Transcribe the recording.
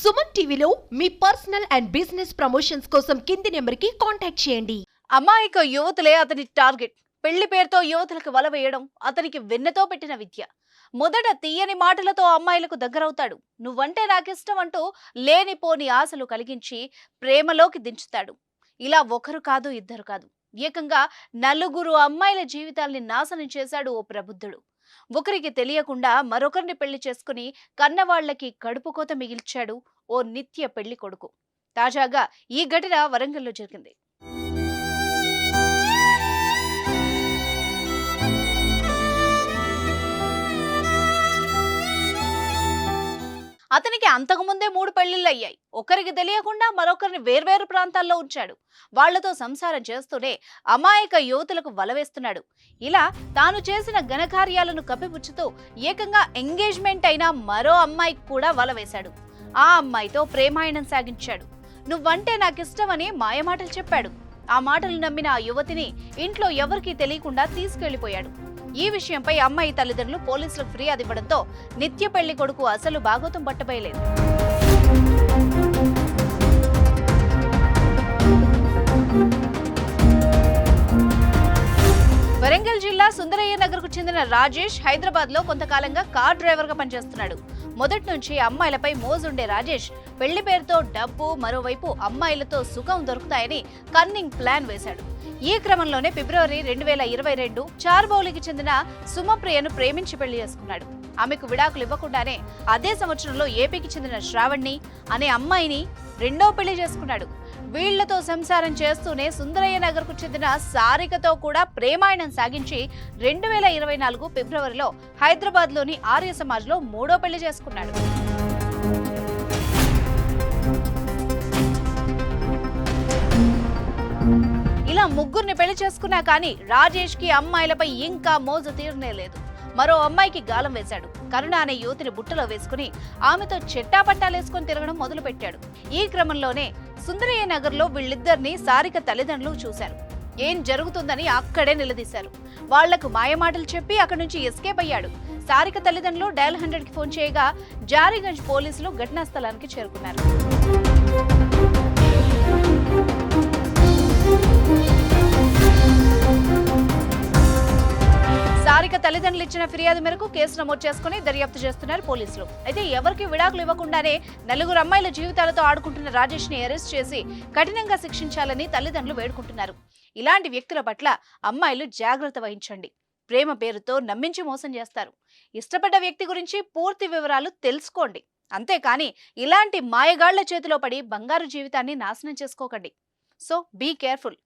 సుమన్ టీవీలో మీ personal and business promotions కోసం కింది నెంబర్కి కాంటాక్ట్ చేయండి. అమాయక యువతులే అతని టార్గెట్. పెళ్ళి పేరుతో యువతులకు వల వేయడం అతనికి వెన్నతో పెట్టిన విద్య. మొదట తీయని మాటలతో అమ్మాయిలకు దగ్గరవుతాడు. నువ్వంటే నాకిష్టం అంటూ లేనిపోని ఆశలు కలిగించి ప్రేమలోకి దించుతాడు. ఇలా ఒకరు కాదు ఇద్దరు కాదు. ఏకంగా నలుగురు అమ్మాయిల జీవితాల్ని నాశనం చేశాడు ఓ ప్రబుద్ధుడు. ఒకరికి తెలియకుండా మరొకరిని పెళ్ళి చేసుకుని కన్నవాళ్ళకి కడుపుకోత మిగిల్చాడు ఓ నిత్య పెళ్ళి కొడుకు. తాజాగా ఈ ఘటన వరంగల్లో జరిగింది. అతనికి అంతకుముందే మూడు పెళ్ళిళ్ళు అయ్యాయి ఒకరికి తెలియకుండా మరొకరిని వేర్వేరు ప్రాంతాల్లో ఉంచాడు. వాళ్ళతో సంసారం చేస్తూనే అమాయక యువతులకు వలవేస్తున్నాడు ఇలా తాను చేసిన ఘనకార్యాలను కప్పిపుచ్చుతూ ఏకంగా ఎంగేజ్మెంట్ అయిన మరో అమ్మాయికి కూడా వలవేశాడు ఆ అమ్మాయితో ప్రేమాయణం సాగించాడు. నువ్వంటే నాకిష్టమని మాయమాటలు చెప్పాడు. ఆ మాటలు నమ్మిన ఆ యువతిని ఇంట్లో ఎవరికీ తెలియకుండా తీసుకెళ్ళిపోయాడు ఈ విషయంపై అమ్మాయి తల్లిదండ్రులు పోలీసులకు ఫిర్యాదు ఇవ్వడంతో నిత్య పెళ్ళి కొడుకు అసలు భాగోతం పట్టబయలేదు. వరంగల్ జిల్లా సుందరయ్య నగర్కు చెందిన రాజేష్ హైదరాబాద్లో కొంతకాలంగా కార్ డ్రైవర్గా పనిచేస్తున్నాడు. మొదటి నుంచి అమ్మాయిలపై మోజుండే రాజేష్ పెళ్ళి పేరుతో డబ్బు మరోవైపు అమ్మాయిలతో సుఖం దొరుకుతాయని కన్నింగ్ ప్లాన్ వేశాడు. ఈ క్రమంలోనే ఫిబ్రవరి రెండు వేల ఇరవై రెండు చార్బౌలికి చెందిన సుమప్రియను ప్రేమించి పెళ్ళి చేసుకున్నాడు. ఆమెకు విడాకులు ఇవ్వకుండానే అదే సంవత్సరంలో ఏపీకి చెందిన శ్రావణ్ణి అనే అమ్మాయిని రెండో పెళ్ళి చేసుకున్నాడు. వీళ్ళతో సంసారం చేస్తూనే సుందరయ్య నగర్కు చెందిన సారికతో కూడా ప్రేమాయణం సాగించి రెండు వేల ఇరవై నాలుగు ఫిబ్రవరిలో హైదరాబాద్లోని ఆర్య సమాజ్లో మూడో పెళ్ళి చేసుకున్నాడు. ఇలా ముగ్గురిని పెళ్ళి చేసుకున్నా కానీ రాజేష్కి అమ్మాయిలపై ఇంకా మోజు తీరనే లేదు. మరో అమ్మాయికి గాలం వేశాడు. కరుణ అనే యువతిని బుట్టలో వేసుకుని ఆమెతో చెట్టాపట్టాలేసుకుని తిరగడం మొదలు పెట్టాడు ఈ క్రమంలోనే సుందరయ్య నగర్లో వీళ్ళిద్దరిని సారిక తల్లిదండ్రులు చూశారు. ఏం జరుగుతుందని అక్కడే నిలదీశారు. వాళ్ళకు మాయమాటలు చెప్పి అక్కడి నుంచి ఎస్కేప్ అయ్యాడు. సారిక తల్లిదండ్రులు డయల్ హండ్రెడ్కి ఫోన్ చేయగా జారీగంజ్ పోలీసులు ఘటనా స్థలానికి చేరుకున్నారు. తల్లిదండ్రులు ఇచ్చిన ఫిర్యాదు మేరకు కేసు నమోదు చేసుకుని దర్యాప్తు చేస్తున్నారు పోలీసులు. అయితే ఎవరికి విడాకులు ఇవ్వకుండానే నలుగురు అమ్మాయిల జీవితాలతో ఆడుకుంటున్న రాజేష్ని అరెస్ట్ చేసి కఠినంగా శిక్షించాలని తల్లిదండ్రులు వేడుకుంటున్నారు. ఇలాంటి వ్యక్తుల పట్ల అమ్మాయిలు జాగ్రత్త వహించండి. ప్రేమ పేరుతో నమ్మించి మోసం చేస్తారు. ఇష్టపడ్డ వ్యక్తి గురించి పూర్తి వివరాలు తెలుసుకోండి. అంతేకాని ఇలాంటి మాయగాళ్ళ చేతిలో పడి బంగారు జీవితాన్ని నాశనం చేసుకోకండి. So be careful.